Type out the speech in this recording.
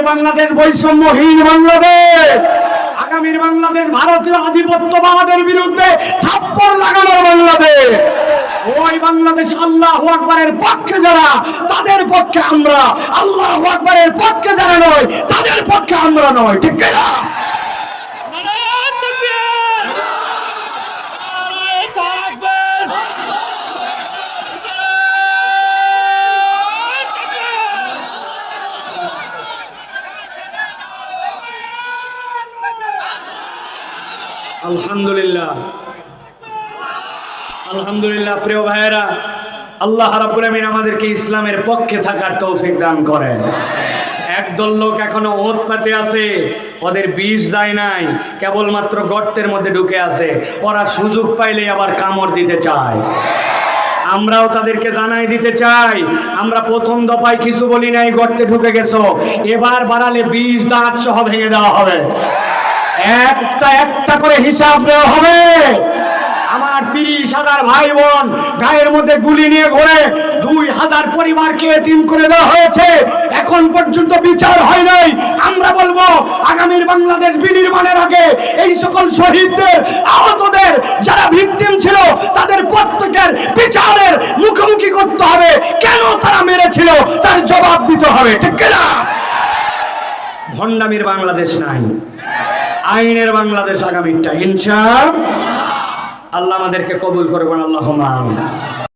আগামীর বাংলাদেশ বৈষম্যহীন বাংলাদেশ। আগামীর বাংলাদেশ ভারতীয় আধিপত্যবাদের বিরুদ্ধে থাপ্পড় লাগানোর বাংলাদেশ। ওই বাংলাদেশ আল্লাহ আকবরের পক্ষে যারা, তাদের পক্ষে আমরা। আল্লাহ আকবরের পক্ষে যারা নয়, তাদের পক্ষে আমরা নয়। ঠিক না আলহামদুলিল্লাহ। আলহামদুলিল্লাহ, প্রিয় ভাইয়েরা, আল্লাহ রাব্বুল আমিন আমাদেরকে ইসলামের পক্ষে থাকার তৌফিক দান করেন। একদল লোক এখনও ওত পাতে আছে, ওদের বিষ যায় নাই, কেবলমাত্র গর্তের মধ্যে ঢুকে আছে, ওরা সুযোগ পাইলে আবার কামড় দিতে চায়। আমরাও তাদেরকে জানাই দিতে চাই, আমরা প্রথম দফায় কিছু বলি নাই, গর্তে ঢুকে গেছো, এবার বাড়ালে বিষ, দাঁত সহ ভেঙে দেওয়া হবে। একটা একটা করে হিসাব দেওয়া হবে। আমার তিরিশ হাজার ভাই বোন গায়ের মধ্যে গুলি নিয়ে ঘোরে দুই হাজার পরিবারকে এতিম করে দেওয়া হয়েছে। এখন পর্যন্ত বিচার হয় নাই। আমরা বলব, আগামীর বাংলাদেশ বিনির্মাণের আগে এই সকল শহীদদের, আহতদের যারা ভিকটিম ছিল, তাদের প্রত্যেকের বিচারের মুখোমুখি করতে হবে। কেন তারা মেরেছিল? তার জবাব দিতে হবে। ঠিক না ভণ্ডামির বাংলাদেশ নাই। আইনের বাংলাদেশ আগামীটা ইনশা আল্লাহ আমাদেরকে কবুল করবেন আল্লাহ